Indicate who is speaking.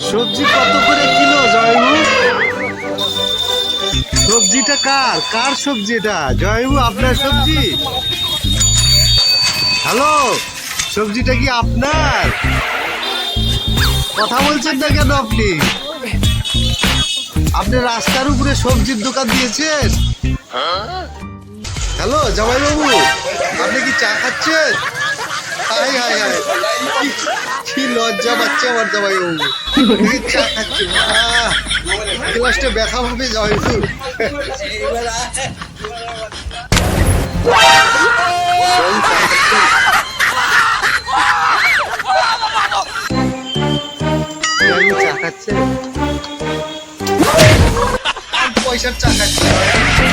Speaker 1: সবজি কত করে কিলো জয়বু সবজিটা কার? কার সবজি এটা? জয়বু আপনার সবজি? হ্যালো, সবজিটা কি আপনার? কথা বলছেন না কেন আপনি? আপনি রাস্তার উপরে সবজির দোকান দিয়েছেন? হ্যালো, জামাইবাবু, আপনি কি চা খাচ্ছেন? Hi hi hi. লজ্জা পাচ্ছে আমার খাচ্ছে আহ, গ্লাসটা ব্যথা ভাবে চা খাচ্ছে। পয়সার চা খাচ্ছে।